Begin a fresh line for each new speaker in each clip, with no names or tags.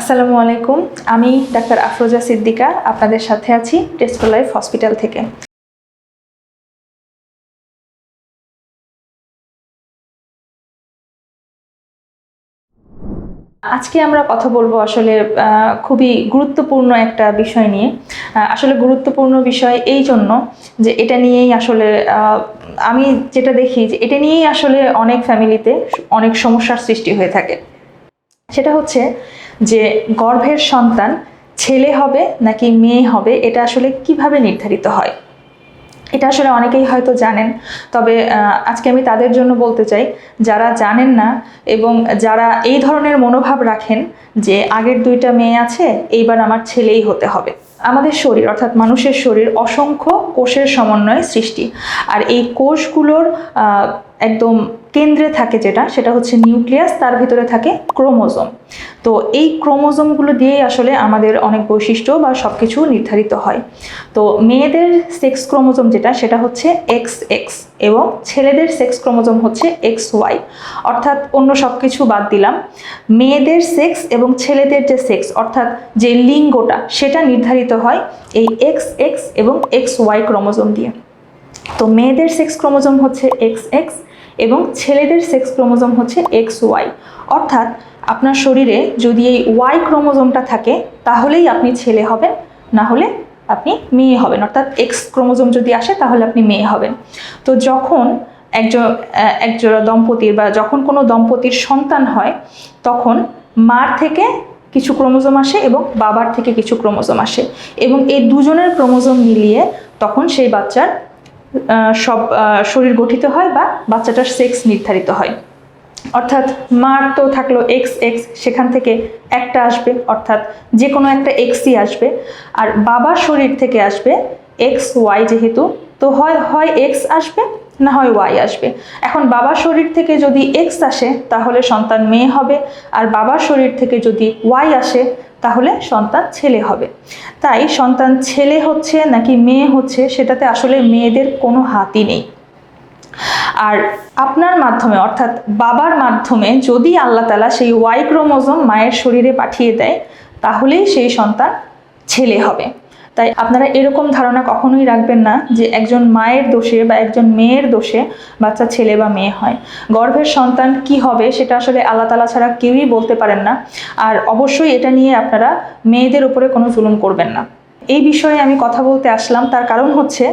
আসসালামু আলাইকুম। আমি ডাক্তার আফরোজা সিদ্দিকা, আপনাদের সাথে আছি টেস্টো লাইফ হসপিটাল থেকে। আজকে আমরা কথা বলব আসলে খুবই গুরুত্বপূর্ণ একটা বিষয় নিয়ে। আসলে গুরুত্বপূর্ণ বিষয় এই জন্য যে এটা নিয়েই আসলে আমি যেটা দেখি যে এটা নিয়েই আসলে অনেক ফ্যামিলিতে অনেক সমস্যার সৃষ্টি হয়ে থাকে। সেটা হচ্ছে যে গর্ভের সন্তান ছেলে হবে নাকি মেয়ে হবে, এটা আসলে কীভাবে নির্ধারিত হয়? এটা আসলে অনেকেই হয়তো জানেন, তবে আজকে আমি তাদের জন্য বলতে চাই, যারা জানেন না এবং যারা এই ধরনের মনোভাব রাখেন যে আগের দুইটা মেয়ে আছে, এইবার আমার ছেলেই হতে হবে। আমাদের শরীর, অর্থাৎ মানুষের শরীর অসংখ্য কোষের সমন্বয়ে সৃষ্টি। আর এই কোষগুলোর একদম কেন্দ্রে থাকে যেটা, সেটা হচ্ছে নিউক্লিয়াস, তার ভিতরে থাকে ক্রোমোজোম। তো এই ক্রোমোজোমগুলো দিয়েই আসলে আমাদের অনেক বৈশিষ্ট্য বা সব কিছু নির্ধারিত হয়। তো মেয়েদের সেক্স ক্রোমোজোম যেটা, সেটা হচ্ছে এক্স এক্স এবং ছেলেদের সেক্স ক্রোমোজোম হচ্ছে এক্স ওয়াই। অর্থাৎ অন্য সব কিছু বাদ দিলাম। মেয়েদের সেক্স এবং ছেলেদের যে সেক্স, অর্থাৎ যে লিঙ্গটা, সেটা নির্ধারিত হয় এই এক্স এক্স এবং এক্স ওয়াই ক্রোমোজোম দিয়ে। তো মেয়েদের সেক্স ক্রোমোজোম হচ্ছে এক্স এক্স এবং ছেলেদের সেক্স ক্রোমোজোম হচ্ছে এক্স ওয়াই অর্থাৎ আপনার শরীরে যদি এই ওয়াই ক্রোমোজোমটা থাকে, তাহলেই আপনি ছেলে হবেন, না হলে আপনি মেয়ে হবেন। অর্থাৎ এক্স ক্রোমোজোম যদি আসে, তাহলে আপনি মেয়ে হবেন। তো যখন একজন একজোড়া দম্পতির বা যখন কোনো দম্পতির সন্তান হয়, তখন মার থেকে কিছু ক্রোমোজোম আসে এবং বাবার থেকে কিছু ক্রোমোজোম আসে। এবং এই দুজনের ক্রোমোজোম মিলিয়ে তখন সেই বাচ্চার সব শরীর গঠিত হয় বা বাচ্চাটার সেক্স নির্ধারিত হয়। অর্থাৎ মার তো থাকল এক্স এক্স সেখান থেকে একটা আসবে, অর্থাৎ যে কোনো একটা এক্সই আসবে। আর বাবার শরীর থেকে আসবে এক্স ওয়াই যেহেতু, তো হয় হয় এক্স আসবে, না হয় ওয়াই আসবে। এখন বাবার শরীর থেকে যদি এক্স আসে, তাহলে সন্তান মেয়ে হবে। আর বাবার শরীর থেকে যদি ওয়াই আসে তাহলে সন্তান ছেলে হবে। তাই সন্তান ছেলে হচ্ছে নাকি মেয়ে হচ্ছে সেটাতে আসলে মেয়েদের কোনো হাতই নেই। আর আপনার মাধ্যমে অর্থাৎ বাবার মাধ্যমে যদি আল্লাহ তালা সেই ওয়াই ক্রোমোজোম মায়ের শরীরে পাঠিয়ে দেয়, তাহলেই সেই সন্তান ছেলে হবে। তাই আপনারা এরকম ধারণা কখনোই রাখবেন না যে একজন মায়ের দোষে বা একজন মেয়ের দোষে বাচ্চা ছেলে বা মেয়ে হয়। গর্ভের সন্তান কি হবে সেটা আসলে আল্লাহ তালা ছাড়া কেউই বলতে পারেন না। আর অবশ্যই এটা নিয়ে আপনারা মেয়েদের উপরে কোনো জুলুম করবেন না। এই বিষয়ে আমি কথা বলতে আসলাম। তার কারণ হচ্ছে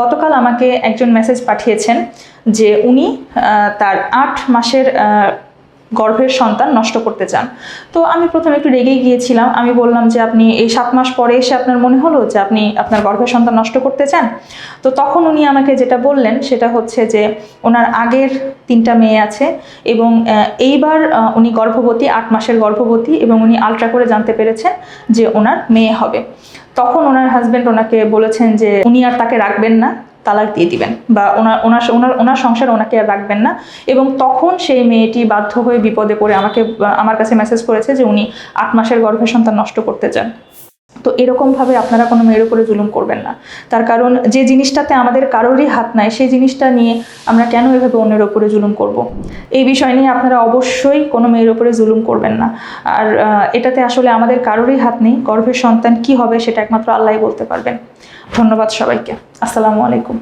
গতকাল আমাকে একজন মেসেজ পাঠিয়েছেন যে উনি তার আট মাসের গর্ভের সন্তান নষ্ট করতে চান। তো আমি প্রথমে একটু রেগেই গিয়েছিলাম। আমি বললাম যে আপনি এই সাত মাস পরে এসে আপনার মনে হলো যে আপনি আপনার গর্ভের সন্তান নষ্ট করতে চান? তো তখন উনি আমাকে যেটা বললেন সেটা হচ্ছে যে ওনার আগের তিনটা মেয়ে আছে এবং এইবার উনি গর্ভবতী, আট মাসের গর্ভবতী এবং উনি আলট্রা করে জানতে পেরেছেন যে ওনার মেয়ে হবে। তখন ওনার হাজবেন্ড ওনাকে বলেছেন যে উনি আর তাকে রাখবেন না। তালাক দিয়ে দিবেন বা ওনার ওনার ওনার ওনার সংসার ওনাকে আর রাখবেন না। এবং তখন সেই মেয়েটি বাধ্য হয়ে বিপদে পড়ে আমাকে, আমার কাছে মেসেজ করেছে যে উনি আট মাসের গর্ভে সন্তান নষ্ট করতে চান। তো এরকমভাবে আপনারা কোনো মেয়ের উপরে জুলুম করবেন না। তার কারণ যে জিনিসটাতে আমাদের কারোরই হাত নাই, সেই জিনিসটা নিয়ে আমরা কেন এভাবে অন্যের ওপরে জুলুম করব। এই বিষয় নিয়ে আপনারা অবশ্যই কোনো মেয়ের ওপরে জুলুম করবেন না। আর এটাতে আসলে আমাদের কারোরই হাত নেই, গর্ভের সন্তান কি হবে সেটা একমাত্র আল্লাহ বলতে পারবেন। ধন্যবাদ সবাইকে। আসসালামু আলাইকুম।